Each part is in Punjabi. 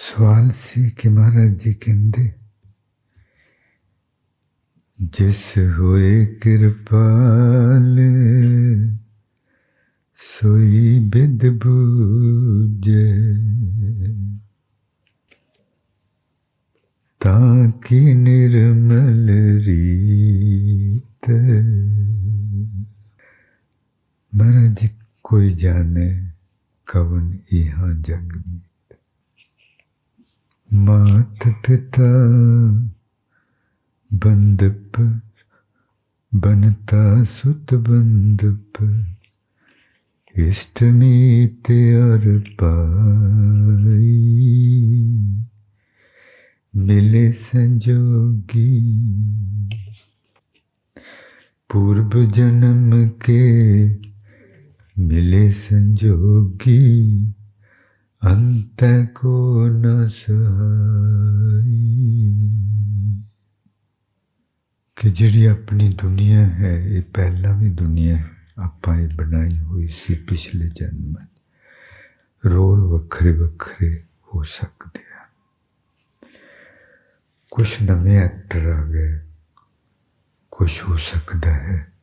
ਸਵਾਲ ਸੀ ਕਿ ਮਹਾਰਾਜ ਜੀ ਕਹਿੰਦੇ ਜਿਸ ਹੋਏ ਕਿਰਪਾਲ ਸੋਈ ਬਿਦ ਬੂਝੇ ਤਾਂ ਕੀ ਨਿਰਮਲ ਰੀਤ महाराज जी कोई जाने कवन यहाँ जग में मात पिता बंदप बनता सुत बंदप इष्ट मीत और पाई मिले संजोगी पूर्व जन्म के मिले संजोगी أن تكون سهاي ਕਿ ਜਿਹੜੀ ਆਪਣੀ ਦੁਨੀਆ ਹੈ, ਇਹ ਪਹਿਲਾਂ ਵੀ ਦੁਨੀਆ ਹੈ, ਆਪਾਂ ਇਹ ਬਣਾਈ ਹੋਈ ਸੀ ਪਿਛਲੇ ਜਨਮ ਵਿੱਚ। ਰੋਲ ਵੱਖਰੇ ਵੱਖਰੇ ਹੋ ਸਕਦੇ ਆ ਕੁਝ ਨਵੇਂ ਐਕਟਰ ਆ ਗਏ ਕੁਝ ਹੋ ਸਕਦਾ ਹੈ।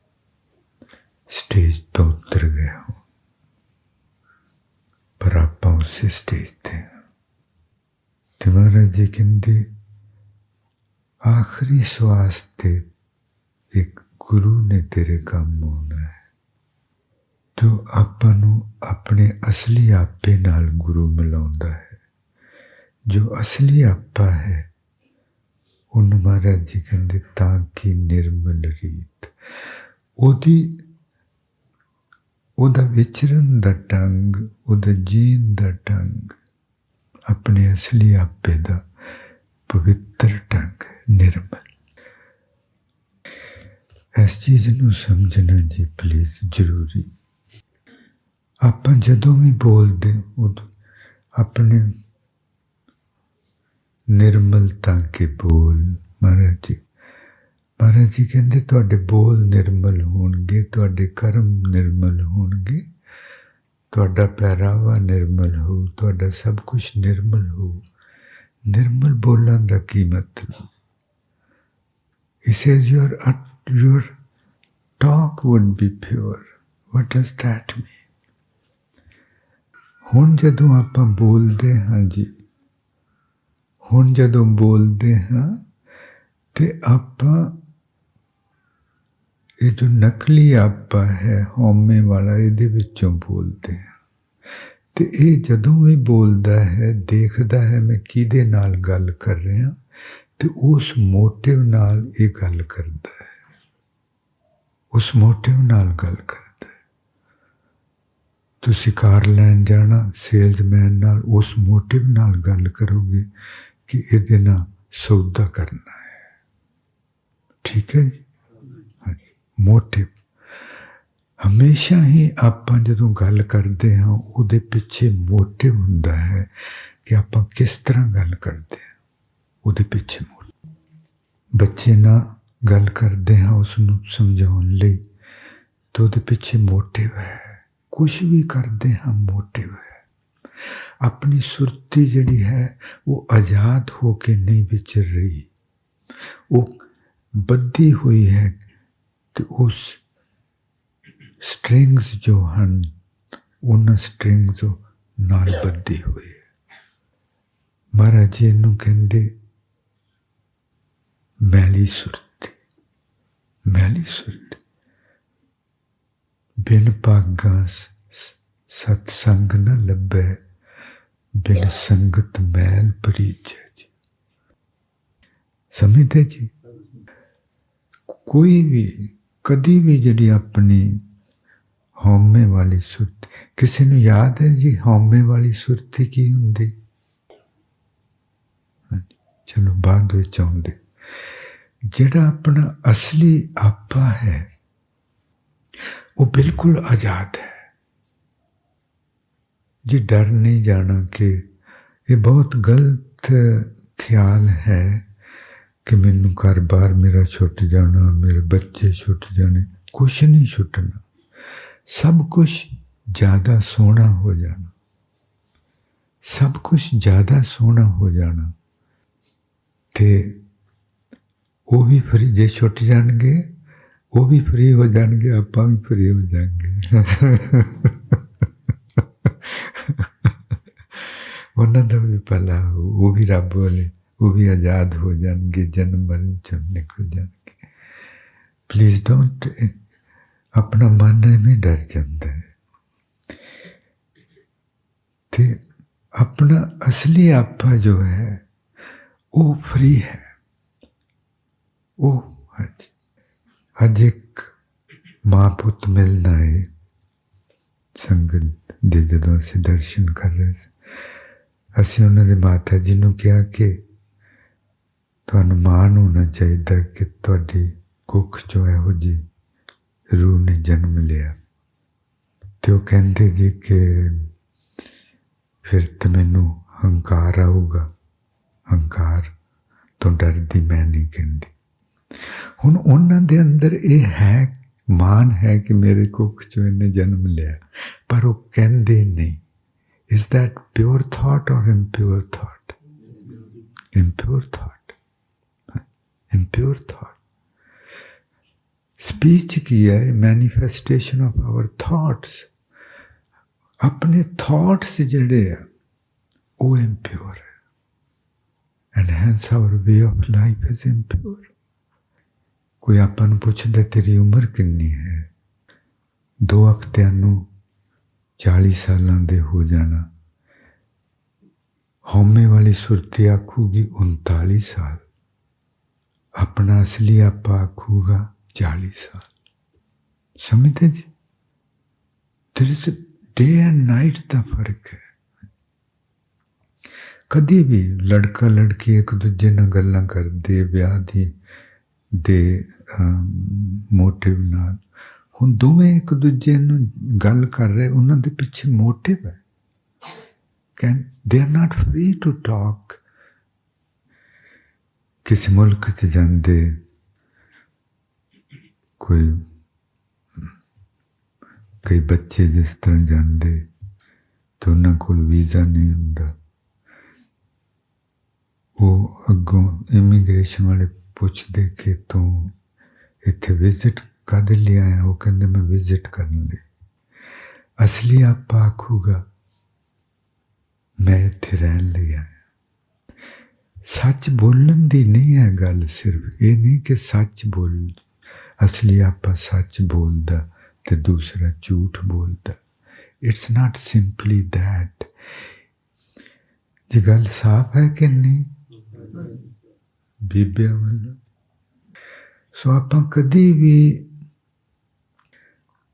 ਸਟੇਜ ਤੋਂ ਉਤਰ ਗਿਆ। ਆਪਾਂ ਸਟੇਜ ਤੇ ਤੇ ਮਹਾਰਾਜ ਜੀ ਕਹਿੰਦੇ ਆਖਰੀ ਸਵਾਸ ਤੇ ਇੱਕ ਗੁਰੂ ਨੇ ਤੇਰੇ ਕੰਮ ਆਉਣਾ ਹੈ ਜੋ ਆਪਾਂ ਨੂੰ ਆਪਣੇ ਅਸਲੀ ਆਪੇ ਨਾਲ ਗੁਰੂ ਮਿਲਾਉਂਦਾ ਹੈ ਜੋ ਅਸਲੀ ਆਪਾ ਹੈ ਉਹਨੂੰ ਮਹਾਰਾਜ ਜੀ ਕਹਿੰਦੇ ਤਾਂ ਕਿ ਨਿਰਮਲ ਰੀਤ ਉਹਦੀ ਉਹਦਾ ਵਿਚਰਨ ਦਾ ਢੰਗ ਉਹਦਾ ਜੀਣ ਦਾ ਢੰਗ ਆਪਣੇ ਅਸਲੀ ਆਪੇ ਦਾ ਪਵਿੱਤਰ ਢੰਗ ਨਿਰਮਲ। ਇਸ ਚੀਜ਼ ਨੂੰ ਸਮਝਣਾ ਜੀ ਪਲੀਜ਼ ਜ਼ਰੂਰੀ। ਆਪਾਂ ਜਦੋਂ ਵੀ ਬੋਲਦੇ ਉਦੋਂ ਆਪਣੇ ਨਿਰਮਲਤਾ ਕੇ ਬੋਲ, ਮਹਾਰਾਜ ਜੀ। ਮਹਾਰਾਜ ਜੀ ਕਹਿੰਦੇ ਤੁਹਾਡੇ ਬੋਲ ਨਿਰਮਲ ਹੋਣਗੇ, ਤੁਹਾਡੇ ਕਰਮ ਨਿਰਮਲ ਹੋਣਗੇ, ਤੁਹਾਡਾ ਪਹਿਰਾਵਾ ਨਿਰਮਲ ਹੋ, ਤੁਹਾਡਾ ਸਭ ਕੁਝ ਨਿਰਮਲ ਹੋ ਨਿਰਮਲ ਬੋਲਣ ਦਾ ਕੀ ਮਤਲਬ He says, your ut- your talk would be pure. What does that mean? ਹੁਣ ਜਦੋਂ ਆਪਾਂ ਬੋਲਦੇ ਹਾਂ ਜੀ, ਹੁਣ ਜਦੋਂ ਬੋਲਦੇ ਹਾਂ, ਤੇ ਆਪਾਂ ਇਹ ਜੋ ਨਕਲੀ ਆਪਾ ਹੈ, ਹਉਮੈ ਵਾਲਾ ਇਹਦੇ ਵਿੱਚੋਂ ਬੋਲਦੇ ਹਾਂ ਤੇ ਇਹ ਜਦੋਂ ਵੀ ਬੋਲਦਾ ਹੈ, ਦੇਖਦਾ ਹੈ, ਮੈਂ ਕਿਹਦੇ ਨਾਲ ਗੱਲ ਕਰ ਰਿਹਾ, ਤੇ ਉਸ ਮੋਟਿਵ ਨਾਲ ਇਹ ਗੱਲ ਕਰਦਾ ਹੈ। ਉਸ ਮੋਟਿਵ ਨਾਲ ਗੱਲ ਕਰਦਾ ਹੈ। ਤੁਸੀਂ ਕਾਰ ਲੈਣ ਜਾਣਾ, ਸੇਲਜ਼ਮੈਨ ਨਾਲ ਉਸ ਮੋਟਿਵ ਨਾਲ ਗੱਲ ਕਰੋਗੇ ਕਿ ਇਹਦੇ ਨਾਲ ਸੌਦਾ ਕਰਨਾ ਹੈ। ਠੀਕ ਹੈ ਜੀ? ਮੋਟਿਵ। ਹਮੇਸ਼ਾ ਹੀ ਆਪਾਂ ਜਦੋਂ ਗੱਲ ਕਰਦੇ ਹਾਂ, ਉਹਦੇ ਪਿੱਛੇ ਮੋਟਿਵ ਹੁੰਦਾ ਹੈ ਕਿ ਆਪਾਂ ਕਿਸ ਤਰ੍ਹਾਂ ਗੱਲ ਕਰਦੇ ਹਾਂ। ਉਹਦੇ ਪਿੱਛੇ ਮੋਟਿਵ। ਬੱਚੇ ਨਾਲ ਗੱਲ ਕਰਦੇ ਹਾਂ ਉਸ ਨੂੰ ਸਮਝਾਉਣ ਲਈ ਤਾਂ ਉਹਦੇ ਪਿੱਛੇ ਮੋਟਿਵ ਹੈ। ਕੁਝ ਵੀ ਕਰਦੇ ਹਾਂ, ਮੋਟਿਵ ਹੈ। ਆਪਣੀ ਸੁਰਤੀ ਜਿਹੜੀ ਹੈ, ਉਹ ਆਜ਼ਾਦ ਹੋ ਕੇ ਨਹੀਂ ਵਿਚਰ ਰਹੀ। ਉਹ ਬੱਧੀ ਹੋਈ ਹੈ ਤੇ ਉਸ ਸਟ੍ਰਿੰਗਸ ਜੋ ਹਨ, ਉਹਨਾਂ ਸਟ੍ਰਿੰਗਸ ਨਾਲ ਬੱਧੀ ਹੋਈ ਹੈ ਮਹਾਰਾਜ ਜੀ ਨੂੰ ਕਹਿੰਦੇ ਮੈਲੀ ਸੁਰਤ। ਮੈਲੀ ਸੁਰਤ। ਬਿਨ ਭਾਗਾਂ ਸਤ ਸੰਗ ਨ ਲੱਭੈ, ਬਿਨ ਸੰਗਤ ਮੈਲ ਪਰੀਚੈ ਜੀ। ਸਮਝਦੇ ਜੀ? ਕੋਈ ਵੀ ਕਦੀ ਵੀ ਜਿਹੜੀ ਆਪਣੀ ਹਉਮੈ ਵਾਲੀ ਸੁਰਤੀ ਕਿਸੇ ਨੂੰ ਯਾਦ ਹੈ ਜੀ ਹਉਮੈ ਵਾਲੀ ਸੁਰਤੀ ਕੀ ਹੁੰਦੀ? ਹਾਂਜੀ, ਚਲੋ ਬਾਅਦ ਵਿੱਚ ਆਉਂਦੇ। ਜਿਹੜਾ ਆਪਣਾ ਅਸਲੀ ਆਪਾ ਹੈ ਉਹ ਬਿਲਕੁਲ ਆਜ਼ਾਦ ਹੈ। ਜੀ ਡਰ ਨਹੀਂ ਜਾਣਾ ਕਿ ਇਹ ਬਹੁਤ ਗਲਤ ਖਿਆਲ ਹੈ। ਕਿ ਮੈਨੂੰ ਘਰ-ਬਾਰ ਮੇਰਾ ਛੁੱਟ ਜਾਣਾ, ਮੇਰੇ ਬੱਚੇ ਛੁੱਟ ਜਾਣੇ, ਕੁਛ ਨਹੀਂ ਛੁੱਟਣਾ। ਸਭ ਕੁਝ ਜ਼ਿਆਦਾ ਸੋਹਣਾ ਹੋ ਜਾਣਾ। ਸਭ ਕੁਝ ਜ਼ਿਆਦਾ ਸੋਹਣਾ ਹੋ ਜਾਣਾ। ਤੇ ਉਹ ਵੀ ਫਰੀ ਜੇ ਛੁੱਟ ਜਾਣਗੇ, ਉਹ ਵੀ ਫਰੀ ਹੋ ਜਾਣਗੇ, ਆਪਾਂ ਵੀ ਫਰੀ ਹੋ ਜਾਣਗੇ ਉਹਨਾਂ ਦਾ ਵੀ ਭਲਾ ਉਹ ਵੀ ਰੱਬ ਵਾਲੇ। ਉਹ ਵੀ ਆਜ਼ਾਦ ਹੋ ਜਾਣਗੇ, ਜਨਮ ਮਰਨ ਚੋਂ ਨਿਕਲ ਜਾਣਗੇ। ਪਲੀਜ਼ ਡੋਂਟ ਆਪਣਾ ਮਨ ਐਵੇਂ ਡਰ ਜਾਂਦਾ ਹੈ। ਤੇ ਆਪਣਾ ਅਸਲੀ ਆਪਾ ਜੋ ਹੈ, ਉਹ ਫਰੀ ਹੈ। ਉਹ ਅੱਜ ਅੱਜ ਇੱਕ ਮਾਂ ਪੁੱਤ ਮਿਲਣਾ ਹੈ ਸੰਗਤ ਦੇ ਜਦੋਂ ਅਸੀਂ ਦਰਸ਼ਨ ਕਰ ਰਹੇ ਸੀ, ਅਸੀਂ ਉਹਨਾਂ ਦੇ ਮਾਤਾ ਜੀ ਨੂੰ ਕਿਹਾ ਕਿ ਤੁਹਾਨੂੰ ਮਾਣ ਹੋਣਾ ਚਾਹੀਦਾ ਕਿ ਤੁਹਾਡੀ ਕੁੱਖ 'ਚੋਂ ਇਹੋ ਜੀ ਰੂਹ ਨੇ ਜਨਮ ਲਿਆ। ਤੇ ਉਹ ਕਹਿੰਦੇ ਜੀ ਕਿ ਫਿਰ ਤੇ ਮੈਨੂੰ ਹੰਕਾਰ ਆਊਗਾ। ਹੰਕਾਰ ਤੋਂ ਡਰਦੀ ਮੈਂ ਨਹੀਂ ਕਹਿੰਦੀ। ਹੁਣ ਉਹਨਾਂ ਦੇ ਅੰਦਰ ਇਹ ਹੈ ਮਾਨ ਹੈ ਕਿ ਮੇਰੇ ਕੁੱਖ ਚੋਂ ਇਹਨੇ ਜਨਮ ਲਿਆ। ਪਰ ਉਹ ਕਹਿੰਦੇ ਨਹੀਂ। Is that pure thought or impure thought? Impure thought pure thought speech की है मैनिफेस्टेशन ऑफ आवर थॉट्स ਆਪਣੇ ਥਾਟਸ ਜਿਹੜੇ ਆ ਉਹ ਇੰਪਿਓਰ ਹੈ and hence our way of life is impure ਕੋਈ ਆਪਾਂ ਨੂੰ ਪੁੱਛਦਾ ਤੇਰੀ ਉਮਰ ਕਿੰਨੀ ਹੈ ਦੋ ਹਫ਼ਤਿਆਂ ਨੂੰ 40 ਸਾਲਾਂ ਦੇ ਹੋ ਜਾਣਾ ਹਉਮੈ ਵਾਲੀ ਸੁਰਤੀ ਆਖੂਗੀ 39 ਸਾਲ ਆਪਣਾ ਅਸਲੀ ਆਪਾ ਆਖੂਗਾ 40 ਸਾਲ ਸਮਝਦੇ ਜੀ? There is a day and night ਦਾ ਫ਼ਰਕ ਹੈ। ਕਦੀ ਵੀ ਲੜਕਾ ਲੜਕੀ ਇੱਕ ਦੂਜੇ ਨਾਲ ਗੱਲਾਂ ਕਰਦੇ, ਵਿਆਹ ਦੀ, ਦੇ ਮੋਟਿਵ ਨਾਲ। ਹੁਣ ਦੋਵੇਂ ਇੱਕ ਦੂਜੇ ਨੂੰ ਗੱਲ ਕਰ ਰਹੇ, ਉਹਨਾਂ ਦੇ ਪਿੱਛੇ ਮੋਟਿਵ ਹੈ। Can they are not free to talk ਕਿਸੇ ਮੁਲਕ 'ਚ ਜਾਂਦੇ ਕੋਈ ਕਈ ਬੱਚੇ ਜਿਸ ਤਰ੍ਹਾਂ ਜਾਂਦੇ ਤਾਂ ਉਹਨਾਂ ਕੋਲ ਵੀਜ਼ਾ ਨਹੀਂ ਹੁੰਦਾ ਉਹ ਅੱਗੋਂ ਇਮੀਗ੍ਰੇਸ਼ਨ ਵਾਲੇ ਪੁੱਛਦੇ ਕਿ ਤੂੰ ਇੱਥੇ ਵਿਜ਼ਿਟ ਕਦ ਲਈ ਆਇਆ ਉਹ ਕਹਿੰਦੇ ਮੈਂ ਵਿਜ਼ਿਟ ਕਰਨ ਲਈ ਅਸਲੀ ਆਪਾ ਆਖੂਗਾ ਮੈਂ ਇੱਥੇ ਰਹਿਣ ਲਈ ਆਇਆ ਸੱਚ ਬੋਲਣ ਦੀ ਨਹੀਂ ਹੈ ਗੱਲ ਸਿਰਫ, ਇਹ ਨਹੀਂ ਕਿ ਸੱਚ ਬੋਲ, ਅਸਲੀ ਆਪਾ ਸੱਚ ਬੋਲਦਾ ਤੇ ਦੂਸਰਾ ਝੂਠ ਬੋਲਦਾ। ਇਟਸ ਨਾਟ ਸਿੰਪਲੀ ਥੈਟ ਜੇ ਗੱਲ ਸਾਫ਼ ਹੈ ਕਿ ਨਹੀਂ? ਬੀਬੀਆਂ ਵੱਲੋਂ। ਸੋ ਆਪਾਂ ਕਦੀ ਵੀ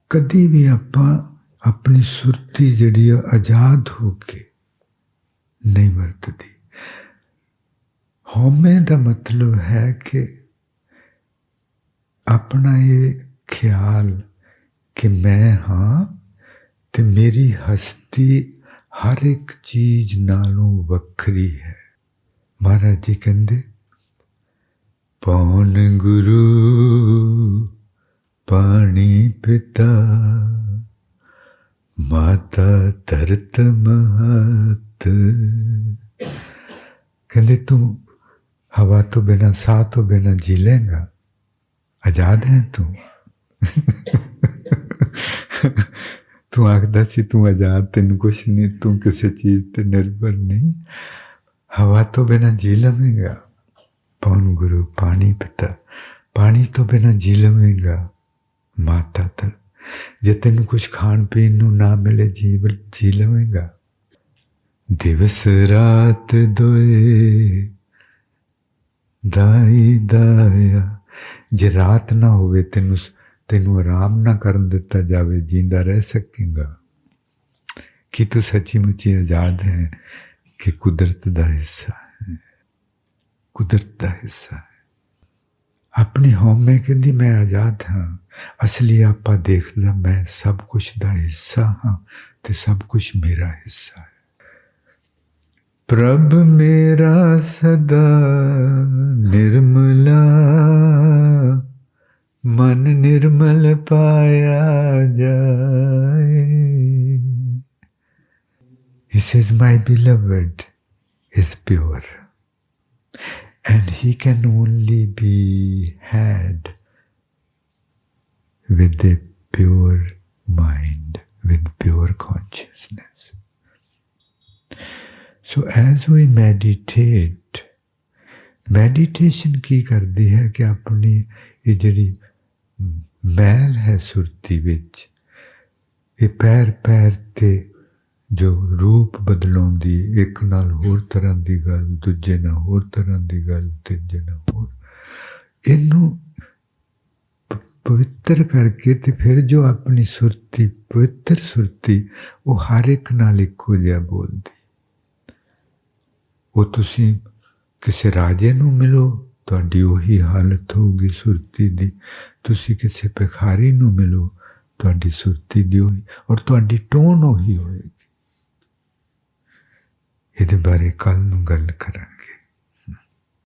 ਕਦੀ ਵੀ ਆਪਾਂ ਆਪਣੀ ਸੁਰਤੀ ਜਿਹੜੀ ਆਜ਼ਾਦ ਹੋ ਕੇ ਨਹੀਂ ਵਰਤਦੀ। ਹਉਮੈ ਦਾ ਮਤਲਬ ਹੈ ਕਿ ਆਪਣਾ ਇਹ ਖਿਆਲ ਕਿ ਮੈਂ ਹਾਂ ਤੇ ਮੇਰੀ ਹਸਤੀ ਹਰ ਇੱਕ ਚੀਜ਼ ਨਾਲੋਂ ਵੱਖਰੀ ਹੈ। ਮਹਾਰਾਜ ਜੀ ਕਹਿੰਦੇ, ਪੌਣ ਗੁਰੂ, ਪਾਣੀ ਪਿਤਾ, ਮਾਤਾ ਧਰਤ ਮਹਤ। ਕਹਿੰਦੇ, ਤੂੰ ਹਵਾ ਤੋਂ ਬਿਨਾ ਸਾਹ ਤੋਂ ਬਿਨਾ ਜੀ ਲੇਗਾ ਆਜ਼ਾਦ ਹੈ ਤੂੰ ਤੂੰ ਆਖਦਾ ਸੀ ਤੂੰ ਆਜ਼ਾਦ ਤੈਨੂੰ ਕੁਛ ਨਹੀਂ ਤੂੰ ਕਿਸੇ ਚੀਜ਼ ਤੇ ਨਿਰਭਰ ਨਹੀਂ ਹਵਾ ਤੋਂ ਬਿਨਾ ਜੀ ਲਵੇਂਗਾ ਪੌਣ ਗੁਰੂ ਪਾਣੀ ਪਿਤਾ ਪਾਣੀ ਤੋਂ ਬਿਨਾ ਜੀ ਲਵੇਂਗਾ ਮਾਤਾ ਤਰ ਜੇ ਤੈਨੂੰ ਕੁਛ ਖਾਣ ਪੀਣ ਨੂੰ ਨਾ ਮਿਲੇ ਜੀਵ ਜੀ ਲਵੇਂਗਾ ਦਿਵਸ ਰਾਤ ਦੋਏ ਦਾਈ, ਦਾਇਆ। ਜੇ ਰਾਤ ਨਾ ਹੋਵੇ ਤੈਨੂੰ ਤੈਨੂੰ ਆਰਾਮ ਨਾ ਕਰਨ ਦਿੱਤਾ ਜਾਵੇ, ਜਿੰਦਾ ਰਹਿ ਸਕੇਗਾ। ਕਿ ਤੂੰ ਸੱਚੀ ਮੁੱਚੀ ਆਜ਼ਾਦ ਹੈ ਕਿ ਕੁਦਰਤ ਦਾ ਹਿੱਸਾ ਹੈ? ਕੁਦਰਤ ਦਾ ਹਿੱਸਾ ਹੈ। ਆਪਣੀ ਹਉਮੈ ਕਹਿੰਦੀ ਮੈਂ ਆਜ਼ਾਦ ਹਾਂ। ਅਸਲੀ ਆਪਾ ਦੇਖਦਾ ਮੈਂ ਸਭ ਕੁਝ ਦਾ ਹਿੱਸਾ ਹਾਂ ਤੇ ਸਭ ਕੁਝ ਮੇਰਾ ਹਿੱਸਾ ਹੈ। प्रभ मेरा सदा निर्मला मन निर्मल पाया जाए He says, My beloved is pure, and he can only be had with a pure mind, with pure consciousness. So as we meditate, meditation ਕੀ ਕਰਦੀ ਹੈ ਕਿ ਆਪਣੀ ਇਹ ਜਿਹੜੀ ਮੈਲ ਹੈ ਸੁਰਤੀ ਵਿੱਚ ਇਹ ਪੈਰ ਪੈਰ ਤੇ ਜੋ ਰੂਪ ਬਦਲਾਉਂਦੀ ਇੱਕ ਨਾਲ ਹੋਰ ਤਰ੍ਹਾਂ ਦੀ ਗੱਲ ਦੂਜੇ ਨਾਲ ਹੋਰ ਤਰ੍ਹਾਂ ਦੀ ਗੱਲ ਤੀਜੇ ਨਾਲ ਹੋਰ ਇਹਨੂੰ ਪਵਿੱਤਰ ਕਰਕੇ ਤੇ ਫਿਰ ਜੋ ਆਪਣੀ ਸੁਰਤੀ ਪਵਿੱਤਰ ਸੁਰਤੀ ਉਹ ਹਰ ਇੱਕ ਨਾਲ ਇੱਕੋ ਜਿਹਾ ਬੋਲਦੀ। ਉਹ ਤੁਸੀਂ ਕਿਸੇ ਰਾਜੇ ਨੂੰ ਮਿਲੋ, ਤੁਹਾਡੀ ਉਹੀ ਹਾਲਤ ਹੋਊਗੀ ਸੁਰਤੀ ਦੀ। ਤੁਸੀਂ ਕਿਸੇ ਭਿਖਾਰੀ ਨੂੰ ਮਿਲੋ, ਤੁਹਾਡੀ ਸੁਰਤੀ ਦੀ ਹੋਈ ਔਰ ਤੁਹਾਡੀ ਟੋਨ ਉਹੀ ਹੋਏਗੀ। ਇਹਦੇ ਬਾਰੇ ਕੱਲ ਨੂੰ ਗੱਲ ਕਰਾਂਗੇ।